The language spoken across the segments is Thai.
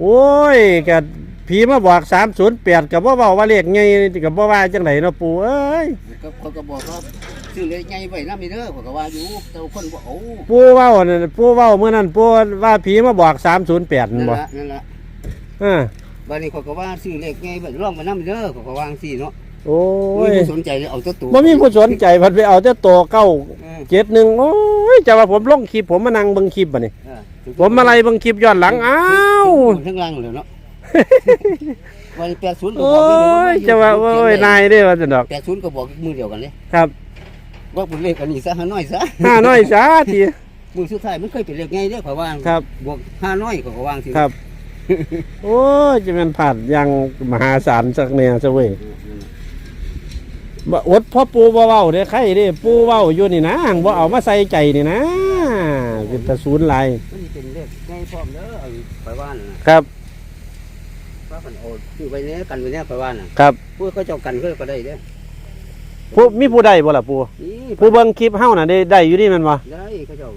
โอ้ยก็ผีมาบอก308ก็บ่เว้าว่าเลขใหญ่ก็บ่ว่าจังไดเนาะปู่เอ้ยก็เขาก็บอกว่าซื้อเลขใหญ่ไว้นำนี่เด้อเขาก็ว่าอยู่แต่ว่าคนบ่เอาปู่เว้านั่นปู่เว้ามื้อนั้นปู่ว่าผีมาบอก308นั่นั่นนบ่ละนั่นละเออวันนี้เขาก็ว่าซื้อเลขใหญ่ไว้ร่องไว้นำเด้อเขาก็วางซี่เนาะโอ้โอ้ยยสนใจเลยเอาตัวตัวบ่มีผู้สนใจเพันไปเอาแต่โตเก้าเออเจ็ดหนึ่งโอ้ยจะว่าผมลงคลิปผมมานั่งเบิ่งคลิปบ่นี่เออ ผมอะไรเบิ่งคลิปย้อนหลังอ้าวทั้งล่างเลยเนาะวันนี้80ก็โอ้บอกยจะว่าโอ้ยนายเด้ว่าจังดอก80ก็บอกมือเดียวกันเลยครับว่าเป็นเลขอันนี้ซะหาน้อยซะห้าน้อยสาทีมือสุดท้ายมันเคยเป็นเลขไงเด้อขอวางครับบวกห้าน้อยขอวางสิครับ โอ้ยจะเป็นผ่านยังมหาศาลสักเนี่ยซะเว้ยบ่อดพ่อปูบ่เว้าเด้อใครเด้ปูเว้าอยู่นี่นะบ่เอามาใส่ใจนี่นะ เป็นตะศูนย์หลายมันสิเป็นเลขไงพร้อมเด้อเอาขอวางนะครับว่ามันโอ้คือไว้เนี้ยกันไว้เนี้ยขอวางน่ะครับผู้เขาเจ้ากันเขาก็ได้เด้อผู้มีผู้ใดบ่ล่ะปูนี่ผู้เบิ่งคลิปเฮาน่ะได้ได้อยู่นี่แมันบ่ได้เขาเจ้า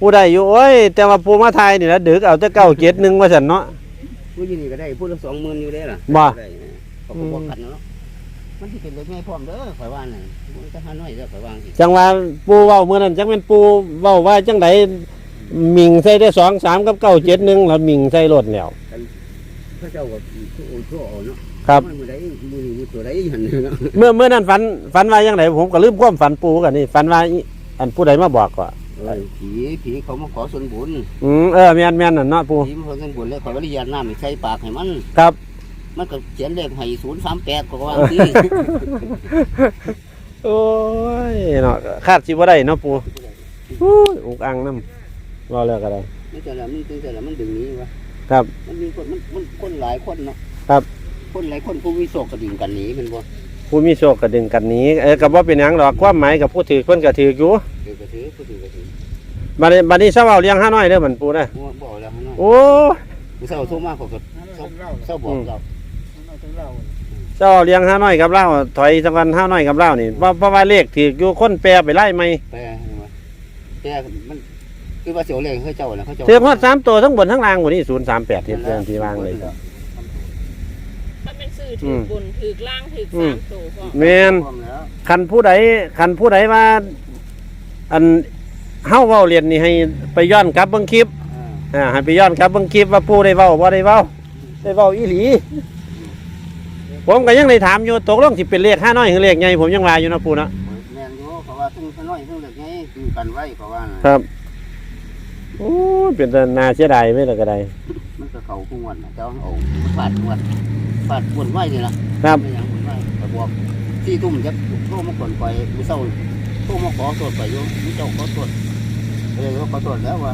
ผู้ใดอยู่โอ้ยแต่ว่าผู้มาทายนี่ละดึกเอาแต่เก้าเจ็ดหนึ่งว่าซั่นเนาะผู้อยี่นี่ก็ได้ผู้ละสองหมื่นอยู่ได้อล่ะบ่ ได้นะเขาก็บอกกันเนาะ มันที่เป็นเลขไงพร้อมเด้อขอวางน่ะมันจะห้าน้อยเด้อขอวางสิจังว่าปูเว้าเมื่อนั้นจังเป็นปูเว้าว่าจังไดหมิงใส่ได้สองสามกับเก้าเจ็ดหนึ่งแล้วหมิงใส่รถแล้วเขาเจ้าก็โอ้โหเอาเนาะครับมันมือใดมือนี้มือตัวใดหันเนาะเมื่อเมื่อนั้นฝันฝันว่าจังไดผมก็ลืมความฝันปูกันนี่ฝันว่าอิอันผู้ใดมาบอกก็เออผีผีเขามาขอส่วนบุญอืมเออแม่นแม่นนั่นเนาะปูผีมาขอส่วนบุญแล้วขอวิญญาณน้ำให้ใส่ปากให้มันครับ มันก็เขียนเลขให้ศูนย์สามแปดก็ว่าสิโอ้ยเนาะคาดสิบ่ได้เนาะปูอู้ยอุกอังน้ำว่าแล้วก็ได้มันจะละมันจังจะละมันดึงหนี้วะครับ มันมีคนมันมันคนหลายคนเนาะครับ คนหลายคนผู้วิโศกกระดิ่งกันหนีแมันบ่ผู้มีโชคก็ดึงกันหนี้เออก็บ่เป็นหยังดอกความหมายกับผู้ถือเพิ่นก็ถืออยู่ถือกระถือผู้ถือกระถือบัดนี้บัดนี้เช้าเอาเลี้ยงห้าน้อยเด้อมันปูนะบ่บ่เอาแล้วข้างนอกโอ้ผู้เศร้าโทรมาเขาก็เศร้าเศร้าบอกเรา เจ้าเอาเลี้ยงห้าน้อยกับเล่าถอยสักวันห้าน้อยกับเล่านี่เพราะเพราะว่าเลขถืออยู่คนแปรไปไล่ไหมแปลให้มาแปลมันคือว่าเสียวเลขเขาเจ้าน่ะเขาเจ้าถือฮอดสามตัวทั้งบนทั้งล่างหมดนี่ศูนย์สามแปดเทียบเรื่องที่วางเลยถ้าเป็นสื่อถือบนถือล่างถืออืสามมตัวก็แมนพร้อมแล้วคันผู้ใดคันผู้ใดว่า อันเฮาเว้าเรียนนี่ให้ไปย้อนกลับเบิ่งคลิปอ่าอ่าให้ไปย้อนกลับเบิ่งคลิปว่าผู้ได้เว้าบ่ได้เว้าได้เว้าอีหลี ผมก็ยังได้ถามอยู่ตกลงสิเป็นเลขห้าน้อยหรือเลขใหญ่ผมยังว่าอยู่นะปู่นะแม่นอยู่เพราะว่าทั้งน้อยทั้งเล็กไงคือกันไว้เพราะว่าน่ะครับโอ้ยเป็นแต่นาเสียดายไม่ละก็ได้ มันก็เขาคุ้งวันน่ะเจ้าเอาฟาดคุ้งวันฟาดบนไว้นี่ล่ะครับ ไม่ยังบนไว้ก็บอกที่ทุ่มจะโทรมาก่อนไปไม่เศร้าโทรมาขอตรวจไปอยู่มีเจ้าขอตรวจเลยว่าขอตรวจแล้วว่า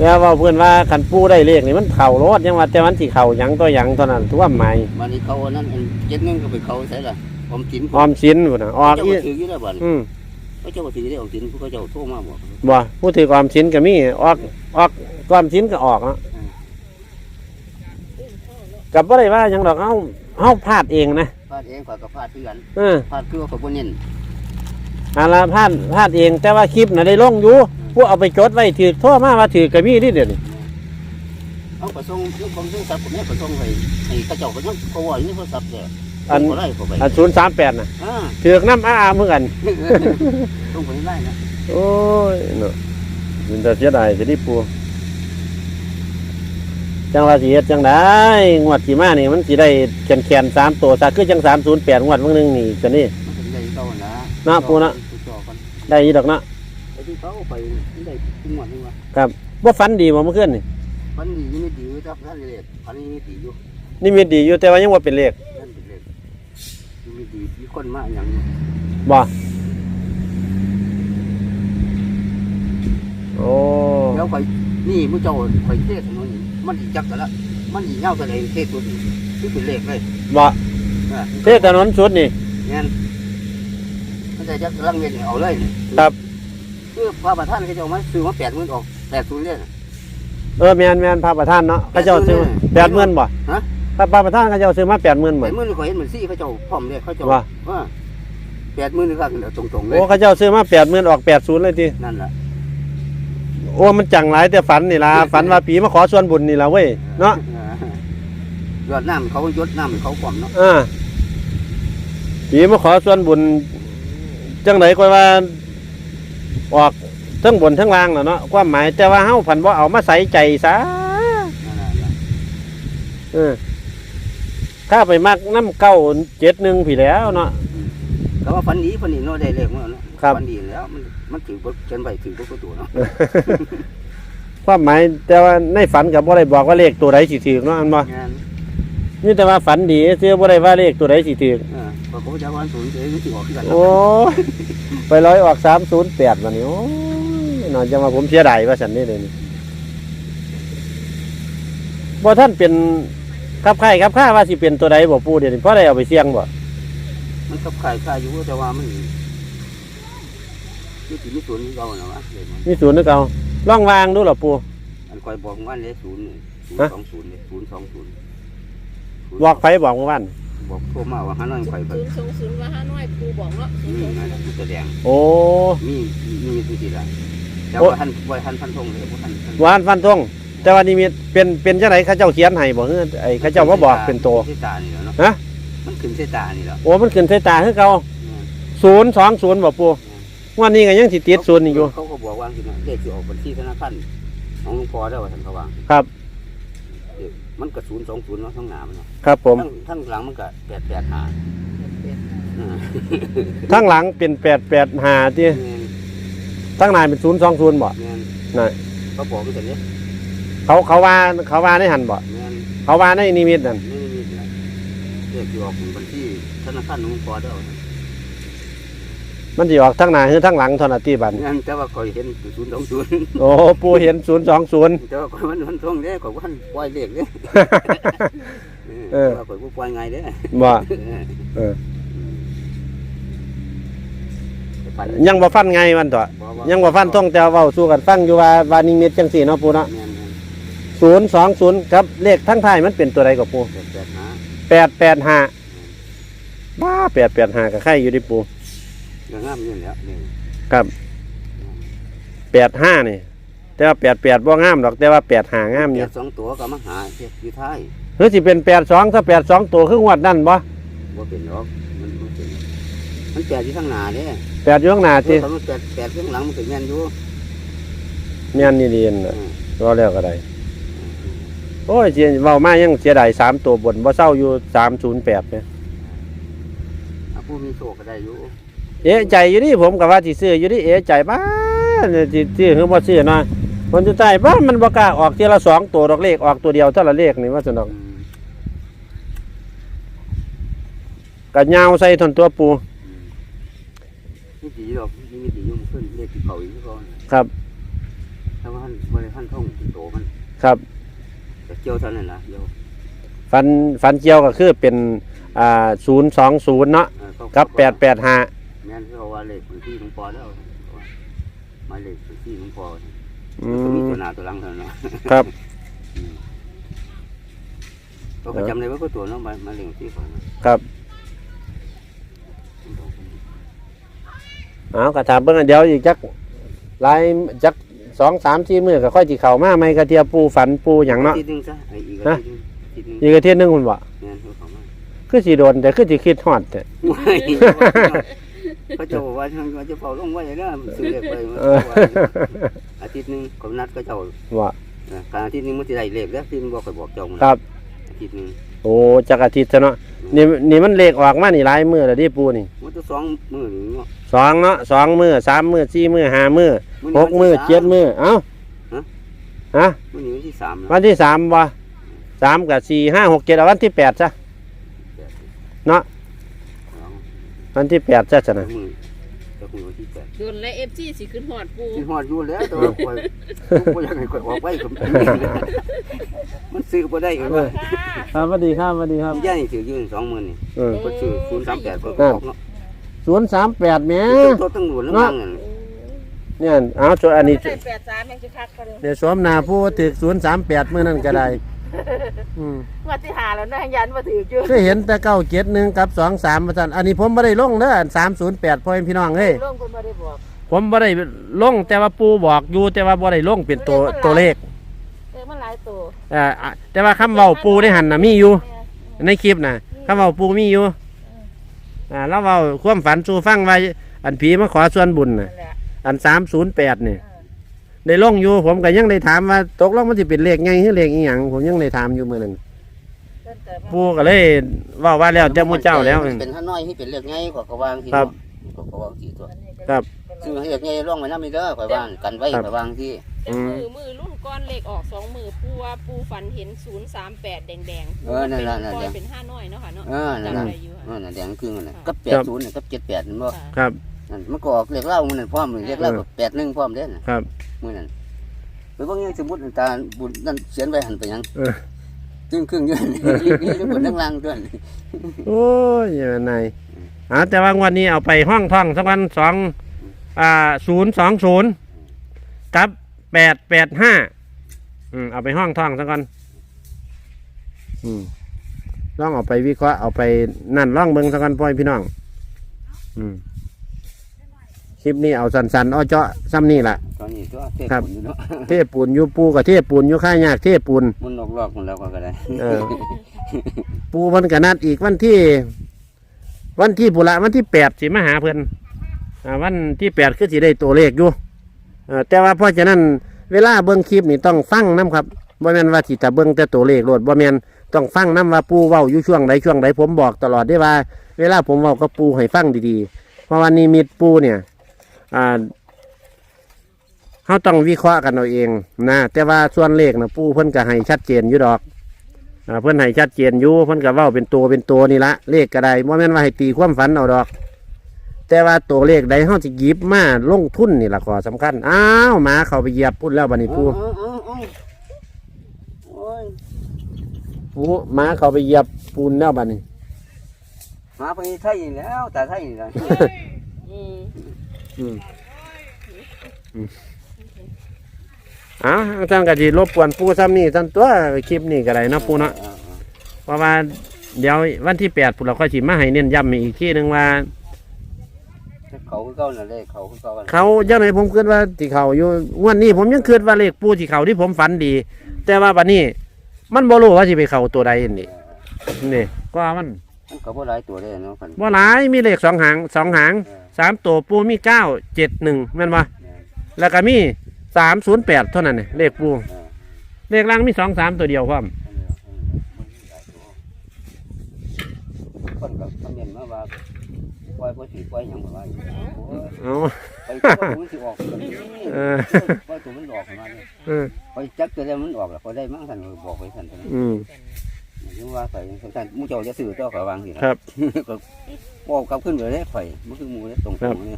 แล้วว่าเพื่อนว่าขันปูได้เลขนี่มันเข่ารถยังว่าแต่มันสิเข่าหยังตัวหยังตัวนั้นทั่วหมายมันนี่เขาอันนั้นอันเจ็ดเงินก็ไปเขาใส่ละออมสินออมสินพุ่นน่ะออกเจ้าอีก็ถืออยู่แล้วบ้านอืมเขาเจ้าก็ถือได้ออมสินผู้เขาเจ้าโทรมาบอกบ่ผู้ถือออมสินก็มีออกออกออมสินก็ออกเนาะกับบ่ได้ว่าหยังดอกเฮาเฮาพลาดเองนะพลาดเองข่อยก็พลาดคือกันเออพลาดคือว่าข่อยบ่เน้นอันละพลาดพลาดเองแต่ว่าคลิปน่ะได้ลงอยู่ ผู้เอาไปจดไว้ถือโทรมาว่าถือก็มีนี่เดี๋ยวนี้เอาไปส่งคือผมซื้อสับผมเนี่ยไปส่งให้ให้เขาเจ้าก็ยังเขาว่าอยู่ในโทรศัพท์เนี่ยอันก็ได้เข้าไปอัน038น่ะอ่าถือกน้ำอาเหมือนกันส่งไปได้นะโอ้ยเนาะมันจะเสียดายสิที่ปูจังว่าสิเฮ็ดจังได้งวดสีมานี่มันสิได้แขนแขนๆสามตัวซะคือจังสามศูนย์แปดงวดเมื่อนึงนี่จะนี่มันเป็นได้เก่านะนะปู่นะจอกันได้อยี่ดอกเนาะไอ้ ที่เขาเอาไปมันได้ทุกหมดนี่วะว่าฝันดีบ่เมื่อคืนนี่มันดีนี่ไม่ดีอยู่ครับท่านเลยอันนี้ไม่ดีอยู่นี่มีดีอยู่แต่ว่ายังว่าเป็นเลขท่านเป็นเลยนี่ไม่ดีมีคนมาอย่างนี้บ่โอ้แล้วไปนี่มุเจ้าไปเทศถนนนี่มันอีจักกันละมันอีเงาแสดงเทศตัวนี้คือเป็นเลขเลยบ่อ่าเทศถนนสุดนี่เนี่ยมันจะจักลังเงินเอาเลยนี่ครับ คือพระประธานเขาเจ้ามาซื้อมาแปดหมื่นออกแปดศูนย์เลยน่ะ เออแม่นแม่นพระประธานเนาะเขาเจ้าซื้อแปดหมื่นบ่ฮะ พระประธานเขาเจ้าซื้อมาแปดหมื่นแปบ่ดหมื่นเขาเห็นเหมือนซี่เขาเจ้าพร้อมเลยเขาเจ้าว่าว่าแปดหมื่นนี่ก็ตรงๆเลยโอ้เขาเจ้าซื้อมาแปดหมื่นออกแปดศูนย์เลยทีนั่นแหละ โอ้มันจังหลายแต่ฝันนี่ล่ะ ฝันว่าผีมาขอส่วนบุญนี่ล่ะเว้ยเนาะยอดน้ำเขายดน้ำเขาความเนาะอ่าผีมาขอส่วนบุญจังไหนก็ว่า ออกทั้งบนทั้งล่างน่ะเนาะความหมายแต่ว่าเฮาผันว่าเอามาใส่ใจซะนั่นน่ะนั่นเออถ้าไปมักน้ำเก้าเจ็ดหนึ่งผีแล้วเนาะก็ว่าฝันดีฝันดีเนาะได้เลขเมื่อเนาะครับฝันดีแล้วมันมันถือบ่เขียนไว้ถือบ่ตัวเนาะความหมายแต่ว่าในฝันกับบ่ได้บอกว่าเลขตัวใดสิถือเนาะอันบ่งานนี่แต่ว่าฝันดีเชื่อบ่ได้ว่าเลขตัวใดสิถือ เออ พอเขาจะวันศูนย์เองมันสิออกคือกันเนาะโอ้ยไปร้อยออกสามศูนย์แปดวันนี้โอ้ยนอนจะมาผมเสียดายว่าสันนี่เลยนี่บ่ท่านเป็นครับใครครับข้าว่าสิเป็นตัวใดบ่ปูเดี๋ยวนี้เพราะได้เอาไปเสี่ยงบ่มันกับขายค่าอยู่แต่ว่ามันนี่สิมีศูนย์เราเนาะวะเลขมันมีศูนย์นึกเอาล่องวางดูเหรอปูอันคอยบอกว่าเลขศูนย์นี่ศูนฮะย์สองศูนย์นี่ศูนย์สองศูนย์บอกไผบอกเมื่อวาน บอกโทรมาว่าหาน้อยคอยไปศูนย์สองศูนย์ว่าห้าน้อยปูบอกเนาะศูอืนย์มสองนั่นศูนย์แหละมันจะแดงโอ้มีมีมีทุกทีละแต่โอ้ว่าท่านว่าท่านพันธงเลยว่าท่านท่านวานฟันทงแต่ว่านี่มีเป็นเป็นจังไดเขาเจ้าเขียนให้บ่เฮ้อไอ้เขาเจ้ามาบอกเป็นโตขึ้นเส้นตานี่แหละเนาะฮะ มันขึ้นเส้นตานี่แหละโอ้มันขึ้นใส่ตาคือเก่าศูนย์สองศูนย์บ่ปูวันนี้ก็ยังสิติดศูนย์นี่อยู่ เขาก็บอกว่าสินะเลขที่ออกบัญชีธนาคารของหลวงพ่อได้ว่าท่านเขาว่าครับเอ๊ะ มันก็ศูนย์สองศูนย์เนาะทั้งหน้ามันเนาะครับผม ทั้งทั้งหลังมันก็แปดแปดหาอ่าทั้งหลังเป็นแปดแปดหาที่แม่นทั้งหนายเป็นศูนย์สองศูนย์บ่ แม่นน่ะ เขาบอกกันแต่เนี้ยเขาเขาว่าเขาว่าในหันบ่ แม่นเขาว่าในนิมิตนั่น นี่นี่นะเลขที่ออกบัญชีธนาคารของหลวงพ่อได้ว่า มันสิออกทั้งหน้าคือทั้งหลังเท่านั้นที่บัดแม่นแต่ว่าคอยเห็นศูนย์สองศูนย์โอ้ปูเห็นศูนย์สองศูนย์แต่ว่าคอยมันมันท่องเด้คอยว่าปล่อยเลขเด้เออว่าคอยบ่ปล่อยไงเด้บ่เออเออแต่ปันยังบ่ฟันไงมันตัวบ่ว่ายังบ่ฟันท่องแต่เว้าสู้กันฟังอยู่ว่าว่านิมิตจังสี่เนาะปูเนาะแม่นแม่นศูนย์สองศูนย์ครับเลขทั้งท้ายมันเป็นตัวใดก็ปูแปดแปดหาแปดแปดห้าบ้าแปดแปดห้ากับใครอยู่ที่ปู เรื่องงามนี่แหละนี่ครับแปดห้านี่ แต่ว่าแปดแปดบ่งามดอกแต่ว่าแปดห้างามอแปยู่ดสองตัวก็มาหาเฮ็ดอยู่ท้ายหรือสิเป็นแปดสองถ้าแปดสองตัวครึ่งวัดนั่นบ่บ่เป็นหรอกมันบ่เป็นมันแปดอยู่ข้างหน้าเด้แปดอยู่ข้างหน้าเอสิอมันแปดแปดข้างหลังมันก็แม่นอยู่แม่นนี่เรียนน่ะอืมรอแล้วก็ได้โอ้ยเสียเว้ามายังเสียดายสามตัวบนบ่เศร้าอยู่สามศูนย์แปดเนี่ย อะผู้มีโชคก็ได้อยู่ เอ๊ะใจอยู่นี่ผมกับว่าสิซื้ออยู่นี่เอ๊ะใจบ้าเนี่ยสิซื้อคือบ่ซื้อเนาะคนสุดท้ายบ้านมันบ่กล้าออกทีละสองตัวดอกเลขออกตัวเดียวเท่าละเลขนี่ว่าสนอกอืมก็ยาวใส่ทนตัวปูนี่ดีดอกนี่มีดีอยู่มันขึ้นเลขที่เขาอีกก่อนครับถ้าว่าท่านบ่ได้ท่านท่องถึงโตมันครับก็เกี่ยวเท่านั้นล่ะเกี่ยวฟันฟันเจียวก็คือเป็นอ่าศูนย์สองศูนย์เนาะเออเขากับแปดแปดห้า แม่นเขาว่าเลขบัญชีหลวงพ่อแล้วเขาว่าหมายเลขบัญชีหลวงพ่ออืมันก็มีมตัวหน้าตัวหลังเท่านั้นเนาะ ครับ เราก็จำได้ว่าก็ตัวเน้องมามาเลี้ยงที่เขาครับเอากระถามเบิ่งอันเดียวอีกจักหลายจักสองสามสี่มือก็ค่อยจีเข่ามาไม่กระเทียปูฝันปูอย่างเนาะ ทีนึงซะไอ้อีกฮะทีนึงทีนึงอีกกระเทียหนึงคุณบ่แม่นเขาเขามาคือสีโดนแต่คือสีคิดฮอดแต่ ไม่ เขาจะบอกว่าทางว่าจะเฝ้าลงไว้นะซื้อเลขไปเอออาทิตย์หนึงเขานัดก็เจ้าว่าเออการอาทิตย์หนึงมันจะได้เลขแล้วที่มันบอกเคยบอกเจ้ามันครับ อาทิตย์หนึงโอ้จักอาทิตย์ซะเนาะนี่นี่มันเลขออกมานี่หลายมือแล้วดิปูนี่มันจะสองมือหนึ่งเนาะสองเนาะสองมือสามมือสี่มือห้ามือหกมือเจ็ดมือเอ้าฮะมันนี้วันที่สามนะวันที่สามวะสามกับสี่ห้าหกเจ็ดเอาวันที่แปดซะเนาะ วันที่แปดซะจะนะมือจะคุยวันที่แปดโดนและเอฟซีสิขึ้นหอดปูกินหอดอยู่แล้วแต่ว่าคอยคอยอยากให้คอยออกไปก็มันซื้อบ่ได้ก็ว่าค่ะครับสวัสดีครับสวัสดีครับย่านี่ถืออยู่สองหมื่นนี่เออก็ซื้อศูนย์สามแปดก็ออกเนาะศูนย์สามแปดแหม่ตัวตั้งหนุนแล้วมั่งนั่นเนี่ยเอาส่วนอันนี้ใส่แปดสามยังจะคักเขาเลยเดี๋ยวสวมหนาผู้ถึกศูนย์สามแปดเมื่อนั้นก็ได้ อืมว่าที่หาแล้วนะยันมาถือจุก็เห็นแต่เก้าเจ็ดหนึ่งกับสองสามประจันอันนี้ผมไม่ได้ลงเด้อสามศูนย์แปดพ่อแม่พี่น้องเฮ้ยร่วมคนมาได้บอกเผมบ่ได้ลงแต่ว่าปูบอกอยู่แต่ว่าบ่ได้ลงเป็นตัวตัวเลขเออมันหลายตัวเอ่ออะแต่ว่าคำเว้าปูได้หันน่ะมีอยู่ในคลิปน่ะคำเว้าปูมีอยู่อ่าแล้วเว้าความฝันสู่ฟังว่าอันผีมาขอส่วนบุญน่ะนั่นแหละอัน308นี่ ได้ลงอยู่ ผมก็ยังได้ถามว่าตกลงมันสิเป็นเลขไงหรือเลขอีหยังผมยังได้ถามอยู่มื้อนั้นเดินเติมปูก็เลยเว้าว่าแล้วแต่หมู่เจ้าแล้ว เป็นท่าน้อยที่เป็นเลือกไงขอกระวางที่ครับขอกระวางที่ตัวครับซึ่งเลือกไงร่องไว้น้ำมีเด้อข่อยวางกันไว้ครับข่อยวางที่แต่มือมือรุ่นก้อนเลขออกสองมือปูว่าปูฝันเห็นศูนย์สามแปดแดงแดงๆเออนั่นล่ะนั่นก้อล่ะนเป็นห้าน้อยเนาะค่ะเนาะเออนั่นจำน่ะได้อยู่เอค่ะอนั่นแดงครึ่งนั่นน่ะค่ะกับแปดศูนย์น่ะกับเจ็ดแปดนั่นบ่ค่ะครับ นั่นมันก็ออกเลขเล่ามันนั่นพร้อมเลขเล่ากับแปดหนึ่งพร้อมเด้อน่ะครับ มื้อนั้นไปเบิ่งยังสมมุติตาบุญนั่นเขียนไว้หันไปหยังเออครึ่งครึ่งๆอยู่นั่นนี่นี่บนข้างล่างด้วยโอ้ยยังไงอ่าแต่ว่างวันนี้เอาไปห้องท่องสักวันสองอ่าศูนย์สองศูนย์กับแปดแปดห้าอืมเอาไปห้องท่องสักวันอืมลองเอาไปวิเคราะห์เอาไปนั่นล่องเบิงสักวันพ่อยพี่น้อง อืม คลิปนี้เอาสันๆอ้อเจาะซ้ำนี่แหละ ตอนนี้ตัวเทพครับบุญอยู่เนาะ เทปูนอยู่ปูกับเทปูนอยู่ค่ายยากเทปูน มันหลอกๆมันแล้วก็ได้เออ ปูเพิ่นกนัดอีกวันที่ วันที่ปุระวันที่แปดสิมาหาเพิ่นอ่าวันที่แปดคือสิได้ตัวเลขอยู่เออแต่ว่าเพราะฉะนั้นเวลาเบิ่งคลิปนี่ต้องฟังน้ครับบ่แม่นว่าสิแต่เบิ่งแต่ตัวเลขโลดบ่แม่นต้องฟังน้ว่าปูเว้าอยู่ช่วงใดช่วงใดผมบอกตลอดได้ว่า เวลาผมเว้ากับปูให้ฟังดีๆเพราะวันนี้มีปูเนี่ย อ่าเขาต้องวิเคราะห์กันเอาเองนะแต่ว่าส่วนเลขนะปูเพิ่นก็ให้ชัดเจนอยู่ดอกอ่าเพื่อนให้ชัดเจนอยู่เพื่อนก็เว้าเป็นตัวเป็นตัวนี่ละเลขก็ได้บ่แม่นว่าให้ตีความฝันเอาดอก แต่ว่าตัวเลขใดเฮาสิหยิบมาลงทุนนี่ล่ะขอสำคัญอ้าวหมาเข้าไปเหยียบพุ่นแล้วบัดนี้ปูเอาเอาเอาโอ้ยปูหมาเข้าไปเหยียบปูนแล้วบัดนี้มาไปไทยนี่แล้วแต่ไทยนี่แหละ อืม อืมอืมเอ้าท่านก็สิรบกวนปูซ้ำนี่ท่านตัวคลิปนี้ก็ได้เนาะปูเนาะออเพราะว่าเดี๋ยววันที่8พุ่นเราค่อยสิมาให้เน้นย้ำอีกทีหนึงว่า เขาคือเก่านั่นเลยเขาคือเก่ากันเขาเจ้าไหนผมคิดว่าที่เขาอยู่งวันนี้ผมยังคิดว่าเลขปูที่เขาที่ผมฝันดี แต่ว่าบัดนี้ มันบ่รู้ว่าสิไปเข้าตัวใดนี่นี่ก็ว่ามัน มันก็บ่หลายตัวเลยเนาะคันบ่หลายมีเลขสองหางสองหางเออสามตัวปูมีเก้าเจ็ดหนึ่งแม่นบ่แม่นแล้วก็มีสามศูนย์แปดเท่านั้นนี่เลขปูเออเลขล่างมีสองสามตัวเดียวพร้อมอันนี้อันนี้บ่มีหลายตัวคนก็คอมเมนต์มาว่าปล่อยบ่สิปล่อยหยังบ่ว่าอยู่โอ้ยเอา ไปตัวมันสิออกตัวนี้เออ ปล่อยตัวมันออกมาเนี่ยเออไปจักตัวแล้วมันออกแล้วพอได้มั้งท่านบอกไว้ท่านอืม ยังว่าใส่ท่านมูเจ้าจะซื้อต่อข่อยวางสินะครับ ก็บอกกลับขึ้นไปเลยข่อยมันคือหมูเลยตรงตรงนี่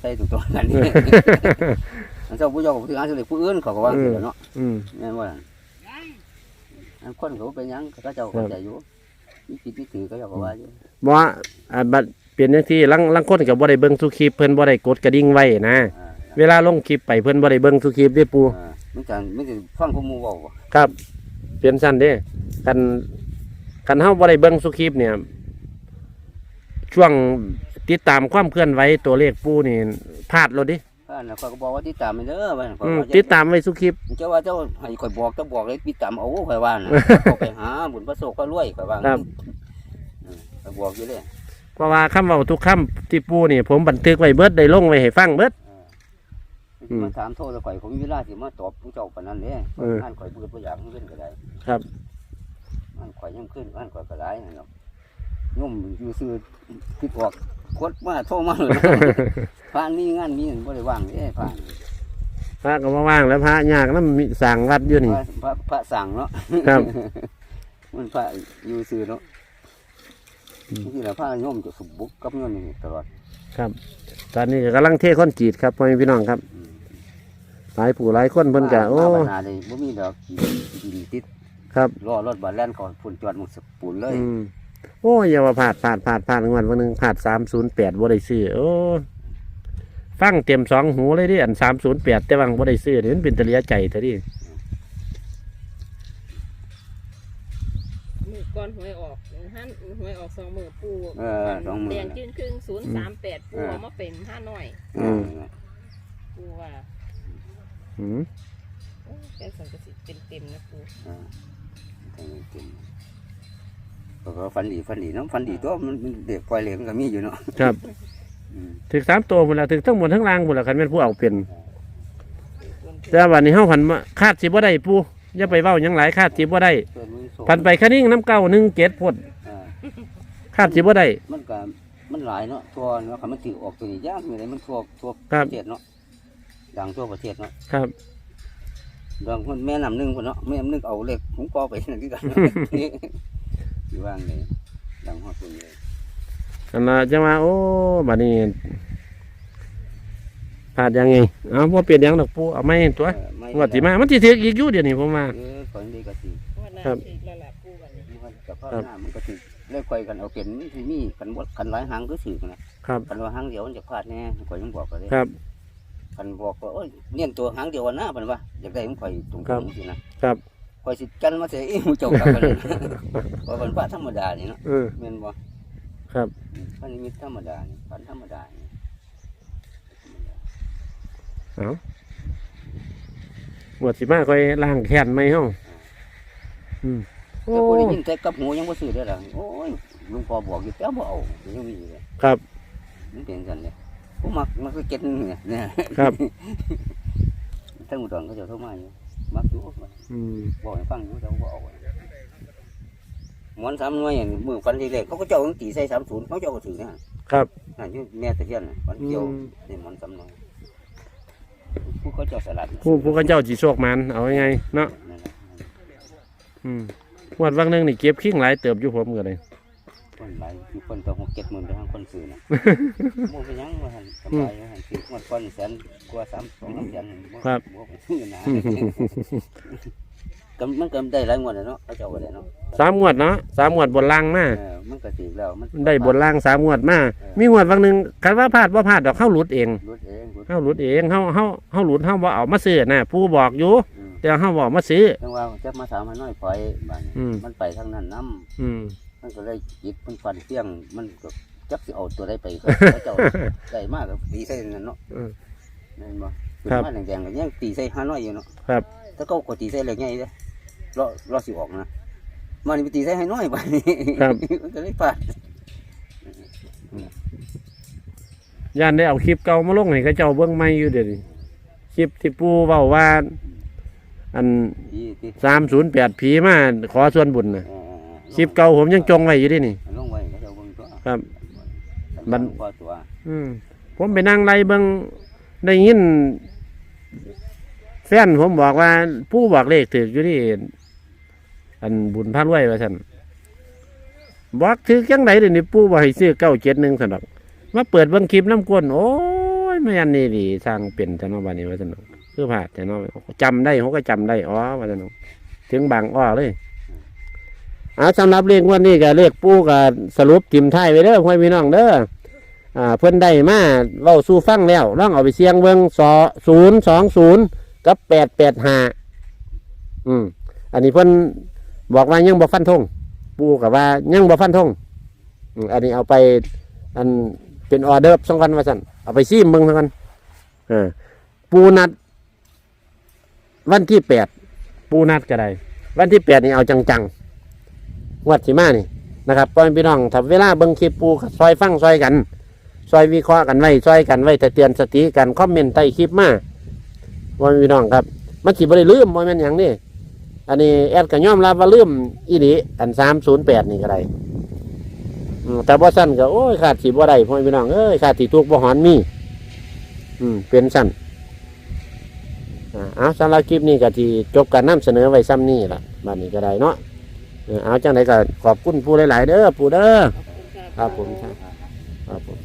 ใส่ตรงตรงกันนี่อันเจ้าผู้เจ้าก็ถืออันสิผู้อื่นเขาก็วางสิเนาะอืมแม่นว่าอันคนเขาเป็นยังก็เจ้าเข้าใจอยู่มีจิตมีถือก็เจ้าก็ว่าอยู่บ่ว่าอ่าบัดเปลี่ยนจังซี่ลังลังคนก็บ่ได้เบิ่งทุกคลิปเพิ่นบ่ได้กดกระดิ่งไว้นะอ่าเวลาลงคลิปไปเพิ่นบ่ได้เบิ่งทุกคลิปเด้ปูอ่ามันจะมันจะฟังข้อมูลบอกครับ เปลี่ยนสั้นเด้กัน กันเฮาบ่ได้เบิ่งทุกคลิปเนี่ย ช่วงติดตามความเคลื่อนไหวตัวเลขปูนี่พลาดแล้วดิอ่าน่ะเขาก็บอกว่าติดตามมันเด้อว่าอืมติดตามไว้ทุกคลิป เจ้าว่าเจ้าให้ข่อยบอกเจ้าบอกเลยติดตามเอาข่อยว่าน่ะเขาไปหาบุญพระโศกก็รวยข่อยว่าครับ อืมข่อยบอกอยู่เลยเพราะว่าคำเว้าทุกคำที่ปูนี่ ผมบันทึกไว้เบิดได้ลงไว้ให้ฟังเบิด อืมมาถามโทษแล้วข่อยผมมีเวลาสิมาตอบผู้เจ้าปานนั้นเด้เออ งานข่อยเบื่อบ่อยากขึ้นก็ได้ครับ งานข่อยยังขึ้นงานข่อยก็หลายนั่นเนาะโยมอยู่ซื่อคิดออกกดมาโทรมาเลยผ่านนี้งานนี้บ่ได้ว่างเด้ผ่านพระก็บ่ว่างแล้วพระยากนำมีสร้างวัดอยู่นี่พระพระพระสั่งเนาะครับ มันพระอยู่ซื่อเนาะอืมที่ละพระโยมจะสุบุกกับโยมนี่ตลอดครับ ตอนนี้ก็กำลังเทคนจีดครับพ่อแม่พี่น้องครับอืมหลายผู้หลายคนเพิ่นก็โอ้มาปัญหาเลยบ่มีดอกดินติด ครับรอรถบาดแล่นเขาฝุ่นจอดหมุสปูนเลยอืมโอ้ยอย่าว่าพลาดพลาดพลาดพลาดงวดวันหนึงพลาด308บ่ได้ซื้อโอ้ฟังเต็มสองหูเลยดิอัน308แต่ว่าบ่ได้ซื้อนี่มันเป็นตะเลียใจเท่าดิมือก้อนหวยออกห้าหวยออกสองมือปูเออสองมือแดงจื้นครึ่งศูนย์สามแปดปูเอามาเป็นห้าน้อยอืมปูว่าอืมโอ้เป็นสังกะสีเต็มๆนะปูอ่าทางนี้ กินเพราะว่าฟันดีฟันดีเนาะฟันดีตัวมันมันเด็กปล่อยเหลวมันก็มีอยู่เนาะครับอืมถึกสามตัวหมดแล้วถึกทั้งหมดทั้งล่างหมดแล้วคันแม่นผู้เอาเป็นรวมถึงแต่วันนี้เฮาพันมาคาดสิบ่ได้ปูอย่าไปเว้าหยังหลายคาดสิบ่ได้เพื่อนมือโซ่พันไปคะนิ่งน้ำเก้าหนึ่งเจ็ดพดอ่าคาดสิบ่ได้มันก็มันหลายเนาะทั่วเนาะคันมันถือออกตัวนี้ยากมีอะไรมันทั่วทั่วครัปบระเทศเนาะดังทั่วประเทศเนาะครับ ดังคนแม่น้ำหนึ่งคนเนาะแม่น้ำหนึ่งเอาเล็กผมก็ไปนั่นคือกันอยู่ว่างเลยดังฮอดคนเลยอันน่ะจะมาโอ้บัดนี้พลาดยังไงเอาบ่เปลี่ยนหยังดอกปูเอาไม่ตัวเออไม่งวดสิมามันสิถึกอีกอยู่เดี๋ยวนี้ผมว่าเออคนดีก็สิวันนั้นครับอีกแล้วล่ะปูวันนี้มันกับพ่อครับหน้ามันก็สิเลิกคุยกันเอาเป็นมันสิมีกันบ่กันหลายหางก็สืบนะครับกันว่าหางเดียวมันจะพลาดแน่ข่อยยังบอกก็เลยครับ กันบอกว่าโอ้ยเนียนตัวหางเดียวนะเพิ่นว่าอยากได้มันข่อยตรงครับๆสินะครับข่อยสิกันมาเสียอีหมูเจ้ากลับกันเลยเพราะมันพระธรรมดานี่เนาะเออ แม่นบ่ครับอืมพันนิมิตธรรมดานี่พันธรรมดานี่เอางวดสิมาค่อยล้างแค้นไหมเฮาอืมโอ้แต่ผู้ได้ยินแต่กับหูยังบ่ซื้อได้อล่ะโอ้ยหลุงพ่อบอกอยู่แต่บ่เอายังมีอยู่เลยครับ มันเป็นกันเลย ผู้มักมันก็เก็ตนึงเนี่ยเนี่ยครับ ทั้งอุดรเขาจะโทรมาอยู่มักอยู่อืมบอกให้ฟังอยู่แต่ว่าบ่เอาหมอนสามหน่วยอย่างมือฟันทีแรกเขาก็เจ้าของตีใส่สามศูนย์เขาเจ้าก็ถือนะครับนั่นอยู่แม่ตะเคียนน่ะฟันเกี่ยวอืมนี่หมอนสามหน่วยผู้เขาเจ้าสลัดผู้ผู้เขาเจ้าสิโชคมันเอาไงเนาะนั่นแหละอืมงวดวังหนึงนี่เก็บขิงหลายเติบอยู่ผมก็เลย คนหลายมีคนต้องหกเจ็ดหมื่นไปทางคนซื้อนะโมเป็นหยังว่าหันสบายว่าหันสิงวดก่อนแสนกว่าสามสองสามแสนบ่ครับบ่ไปซื้อนะก็มันก็ได้หลายงวดแล้วเนาะเขาเจ้าก็ได้เนาะสามงวดเนาะสามงวดบนล่างมาเออมันก็สิแล้วมันได้บนล่างสามงวดมามีงวดวังหนึงคันว่าพลาดว่าพลาดดอกเข้าหลุดเองรถเองรถเข้าหลุดเองเข้าเข้าเข้าหลุดเข้าบ่เอามาซื้อน่ะผู้บอกอยู่อืมแต่เข้าบอกมาซื้อจังว่าจะมาถามมาน้อยปล่อยบ้านนี้อืมมันไปทางนั้นน้อืมำ มันก็เลยจิตมันฟันเสียงมันก็จักสิเอาตัวใดไปเขาเจ้าได้มากก็ตีใส่นั่นเนาะเออ นั่นบ่ครับขึ้นมาแดงๆก็ยังตีใส่ห้าน้อยอยู่เนาะครับ ถ้าเขาก็ตีใส่เล็กใหญ่เด้อรอรอสิออกนะมันนี่ไปตีใส่ให้น้อยบ้านนี้ครับ มันก็เลยพลาดย่านได้เอาคลิปเก่ามาลงให้เขาเจ้าเบิ่งใหม่อยู่เดี๋ยวนี้คลิปที่ปู่เว้าว่า อันที่ที่สามศูนย์แปดผีมาขอส่วนบุญน่ะเออ คลิปเก่าผมยังจงไว้อยู่เดินี่ ลงไว้ก็จะเอาเบิ่งตัวครับมัมันนพอตัวอืมผมไปนั่งไล่เบิ่งได้ยินแฟนผมบอกว่า ผู้บอกเลขถืออยู่ที่อันบุญพระรวยว่าท่านบอกถือจังไหนเดี๋ยวนี้ปู่บอกให้ซื้อเก้าเจ็ดหนึ่งสนอกมาเปิดเบิ่งคลิปน้ำกวนโอ้ยไม่อันนี้ดีสร้างเป็นแต่นอบันนี้ว่าสนอกคือผ่าดแต่นอจำได้เขาก็จำได้อ๋อว่าสนอกถึงบางอ้อเลยเอาสำหรับเลขงวันนี้ก็เลขปู่ก็สรุปทิมท้ายไว้เด้อพ่อพี่น้องเด้ออ่าเพิ่นได้มาเว้าสู่ฟังแล้วลองเอาไปเสียงเบิ่งสอศูนย์สองศูนย์กับแปดแปดห้าอืมอันนี้เพิ่นบอกว่ายังบ่ฟันธงปูกับว่ายังบ่ฟันธงอืมอันนี้เอาไปอันเป็นออเดอร์สองกันว่าสั่นเอาไปซีมเบิ่งสองกันอ่าปูนัด วันที่แปดปูนัดก็ได้วันที่แปดนี่เอาจังๆ งวัดสิมานี่นะครับพ่อแม่พี่น้องถ้าเวลาเบิ่งคลิปปูก็ซอยฟังซอยกันซอยวิเคราะห์กันไว้ซอยกันไว้แต่เตือนสติกันคอมเมนต์ใต้คลิปมาว่าพี่น้องครับมันสิบ่ได้ลืมบ่แม่นหยังนี่อันนี้แอดก็ยอมรับว่าลืมอีหลีอัน308นี่ก็ได้แต่บ่สั้นก็โอ้ยขาดสิบ่ได้พ่อพี่น้องเอ้ยขาดสิทุกบ่หอนมีอืมเป็นสั้นอ่าสำหรับคลิปนี้ก็ที่จบการนำเสนอไว้ซ้ำนี้ล่ะบัดนี้ก็ได้เนาะ ออเอาจังไดก็ขอบคุณผู้หลายๆเด้อผู้เด้อครับผมครับครับผม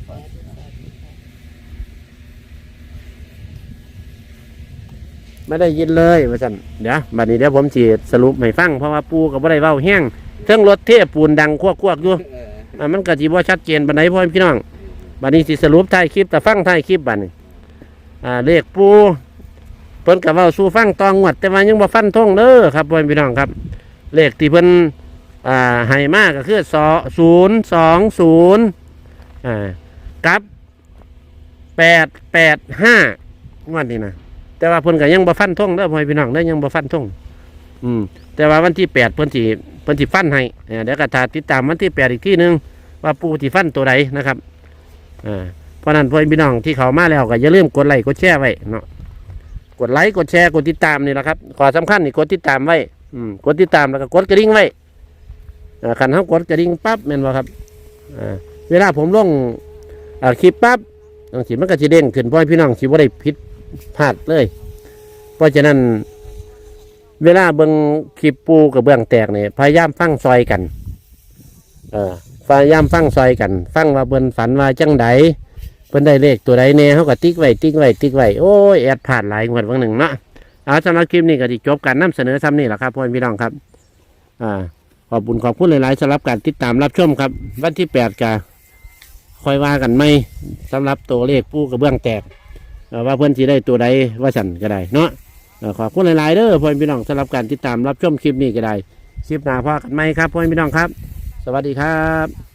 ไม่ได้ยินเลยว่าสันเดี๋ยวบัดนี้เดี๋ยวผมจีสรุปให้ฟังเพราะว่าปูกับบ่ได้เว้าแห้งเครื่องรถเทปูนดังควกๆอยู่เอออ่ามันก็จีบ่ชัดเจนปานใดพ่อพี่น้องบัดนี้สิสรุปท้ายคลิปแต่ฟังท้ายคลิปบัดนี้อ่าเลขปูเพิ่นก็เว้าสู่ฟังตองงวด แต่ว่ายังบ่ฟันธงเด้อครับพ่อพี่น้องครับ เลขที่เพิ่นอ่าให้มากก็คือ020อ่ากับ885งวดนี้นะแต่ว่าเพิ่นก็ยังบ่ฟันธงเด้อพ่อพี่น้องเด้อยังบ่ฟันธงอืมแต่ว่าวันที่แปดเพิ่นสิเพิ่นสิฟันให้เออเดี๋ยวก็ถ้าติดตามวันที่แปดอีกที่หนึงว่าปูสิฟันตัวใดนะครับอ่าเพราะนั้นพ่อพี่น้องที่เขามาแล้วก็อย่าลืมกดไลค์กดแชร์ไว้เนาะกดไลค์กดแชร์กดติดตามนี่แหละครับขอสำคัญนี่กดติดตามไว้ อืมกดติดตามแล้วก็กดกระดิ่งไว้อ่าคันเฮากดกระดิ่งปั๊บแม่นบ่ครับเวลาผมลงคลิปปั๊บบางทีมันก็จะเด้งขึ้นเพราะพี่น้องสิว่าได้ผิดพลาดเลย เพราะฉะนั้น เวลาเบิ่งคลิปปูกับเบื้องแตกเนี่ยพยายามฟังซอยกัน เออพยายามฟังซอยกัน ฟังว่าเบิ่นฝันว่าจังใดเพิ่นได้เลขตัวใดแน่เขาก็ติ๊กไว้ติ๊กไว้ติ๊กไว้โอ้ยแอดผ่านหลายงวดบางหนึ่งเนาะ เอาสำหรับคลิปนี้ก็ที่จบการนำเสนอซ้ำนี่แหละครับพ่อพี่น้องครับ อ่า ขอบคุณขอบคุณหลายๆสำหรับการติดตามรับชมครับ วันที่แปดกาค่อยว่ากันไหมสำหรับตัวเลขปูกระเบื้องแตกว่าเพื่อนที่ได้ตัวใดว่าสันก็ได้เนาะขอบคุณหลายๆเด้อพ่อพี่น้องสำหรับการติดตามรับชมคลิปนี้ก็ได้คลิปหน้าพอกันไหมครับพ่อพี่น้องครับ สวัสดีครับ